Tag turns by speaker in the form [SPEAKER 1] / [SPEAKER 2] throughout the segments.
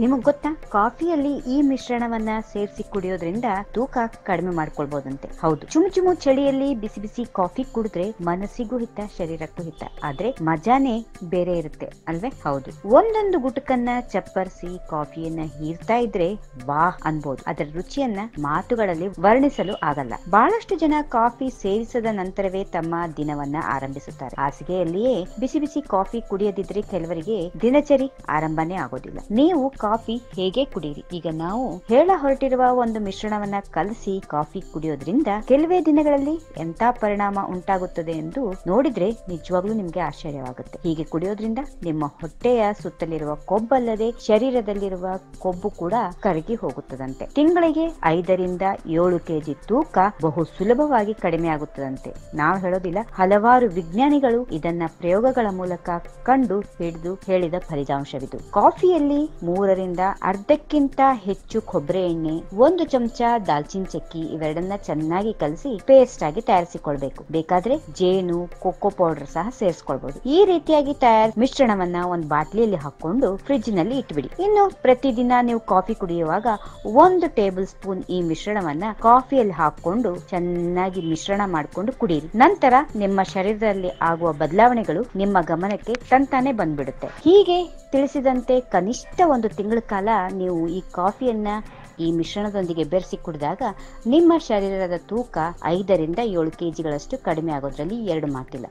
[SPEAKER 1] ನಿಮಗ್ ಗೊತ್ತಾ? ಕಾಫಿಯಲ್ಲಿ ಈ ಮಿಶ್ರಣವನ್ನ ಸೇರಿಸಿ ಕುಡಿಯೋದ್ರಿಂದ ತೂಕ ಕಡಿಮೆ ಮಾಡ್ಕೊಳ್ಬಹುದಂತೆ ಹೌದು. ಚುಮು ಚುಮು ಚಳಿಯಲ್ಲಿ ಬಿಸಿ ಬಿಸಿ ಕಾಫಿ ಕುಡಿದ್ರೆ ಮನಸ್ಸಿಗೂ ಹಿತ, ಶರೀರಕ್ಕೂ ಹಿತ. ಆದ್ರೆ ಮಜಾನೇ ಬೇರೆ ಇರುತ್ತೆ, ಅಲ್ವೇ? ಹೌದು. ಒಂದೊಂದು ಗುಟಕನ್ನ ಚಪ್ಪರಿಸಿ ಕಾಫಿಯನ್ನ ಹೀರ್ತಾ ಇದ್ರೆ ವಾಹ್ ಅನ್ಬೋದು. ಅದರ ರುಚಿಯನ್ನ ಮಾತುಗಳಲ್ಲಿ ವರ್ಣಿಸಲು ಆಗಲ್ಲ. ಬಹಳಷ್ಟು ಜನ ಕಾಫಿ ಸೇವಿಸದ ನಂತರವೇ ತಮ್ಮ ದಿನವನ್ನ ಆರಂಭಿಸುತ್ತಾರೆ. ಹಾಸಿಗೆಯಲ್ಲಿಯೇ ಬಿಸಿ ಬಿಸಿ ಕಾಫಿ ಕುಡಿಯದಿದ್ರೆ ಕೆಲವರಿಗೆ ದಿನಚರಿ ಆರಂಭನೇ ಆಗೋದಿಲ್ಲ. ನೀವು ಕಾಫಿ ಹೇಗೆ ಕುಡಿಯಿರಿ ಈಗ ನಾವು ಹೇಳ ಹೊರಟಿರುವ ಒಂದು ಮಿಶ್ರಣವನ್ನ ಕಲಸಿ ಕಾಫಿ ಕುಡಿಯೋದ್ರಿಂದ ಕೆಲವೇ ದಿನಗಳಲ್ಲಿ ಎಂತ ಪರಿಣಾಮ ಉಂಟಾಗುತ್ತದೆ ಎಂದು ನೋಡಿದ್ರೆ ನಿಜವಾಗ್ಲೂ ನಿಮ್ಗೆ ಆಶ್ಚರ್ಯವಾಗುತ್ತೆ. ಹೀಗೆ ಕುಡಿಯೋದ್ರಿಂದ ನಿಮ್ಮ ಹೊಟ್ಟೆಯ ಸುತ್ತಲಿರುವ ಕೊಬ್ಬಲ್ಲದೆ ಶರೀರದಲ್ಲಿರುವ ಕೊಬ್ಬು ಕೂಡ ಕರಗಿ ಹೋಗುತ್ತದಂತೆ. ತಿಂಗಳಿಗೆ ಐದರಿಂದ ಏಳು ಕೆಜಿ ತೂಕ ಬಹು ಸುಲಭವಾಗಿ ಕಡಿಮೆ ಆಗುತ್ತದಂತೆ. ನಾವು ಹೇಳೋದಿಲ್ಲ, ಹಲವಾರು ವಿಜ್ಞಾನಿಗಳು ಇದನ್ನ ಪ್ರಯೋಗಗಳ ಮೂಲಕ ಕಂಡು ಹಿಡಿದು ಹೇಳಿದ ಫಲಿತಾಂಶವಿದು. ಕಾಫಿಯಲ್ಲಿ ಮೂರರಿಂದ ಅರ್ಧಕ್ಕಿಂತ ಹೆಚ್ಚು ಕೊಬ್ಬರಿ ಎಣ್ಣೆ, ಒಂದು ಚಮಚ ದಾಲ್ಚಿನ್ ಚಕ್ಕಿ ಇವೆರಡನ್ನ ಚೆನ್ನಾಗಿ ಕಲಸಿ ಪೇಸ್ಟ್ ಆಗಿ ತಯಾರಿಸಿಕೊಳ್ಬೇಕು. ಬೇಕಾದ್ರೆ ಜೇನು ಕೊಕ್ಕೋ ಪೌಡರ್ ಸಹ ಸೇರಿಸ್ಕೊಳ್ಬಹುದು ಈ ರೀತಿಯಾಗಿ ತಯಾರ ಮಿಶ್ರಣವನ್ನ ಒಂದು ಬಾಟ್ಲಿಯಲ್ಲಿ ಹಾಕೊಂಡು ಫ್ರಿಡ್ಜ್ನಲ್ಲಿ ಇಟ್ಬಿಡಿ. ಇನ್ನು ಪ್ರತಿದಿನ ನೀವು ಕಾಫಿ ಕುಡಿಯುವಾಗ ಒಂದು ಟೇಬಲ್ ಸ್ಪೂನ್ ಈ ಮಿಶ್ರಣವನ್ನ ಕಾಫಿಯಲ್ಲಿ ಹಾಕೊಂಡು ಚೆನ್ನಾಗಿ ಮಿಶ್ರಣ ಮಾಡಿಕೊಂಡು ಕುಡಿಯಿರಿ ನಂತರ ನಿಮ್ಮ ಶರೀರದಲ್ಲಿ ಆಗುವ ಬದಲಾವಣೆಗಳು ನಿಮ್ಮ ಗಮನಕ್ಕೆ ತಂತಾನೆ ಬಂದ್ಬಿಡುತ್ತೆ. ಹೀಗೆ ತಿಳಿಸಿದಂತೆ ಕನಿಷ್ಠ ಒಂದು ತಿಂಗಳ ಕಾಲ ನೀವು ಈ ಕಾಫಿಯನ್ನ ಈ ಮಿಶ್ರಣದೊಂದಿಗೆ ಬೆರೆಸಿ ಕುಡಿದಾಗ ನಿಮ್ಮ ಶರೀರದ ತೂಕ ಐದರಿಂದ ಏಳು ಕೆಜಿಗಳಷ್ಟು ಕಡಿಮೆ ಆಗೋದ್ರಲ್ಲಿ ಎರಡು ಮಾತಿಲ್ಲ.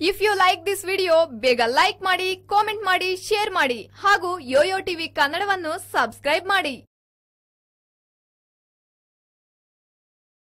[SPEAKER 2] If you like this video ಬೇಗ ಲೈಕ್ ಮಾಡಿ ಕಾಮೆಂಟ್ ಮಾಡಿ ಶೇರ್ ಮಾಡಿ ಹಾಗೂ ಯೋಯೋ ಟಿವಿ ಕನ್ನಡವನ್ನು ಸಬ್ಸ್ಕ್ರೈಬ್ ಮಾಡಿ.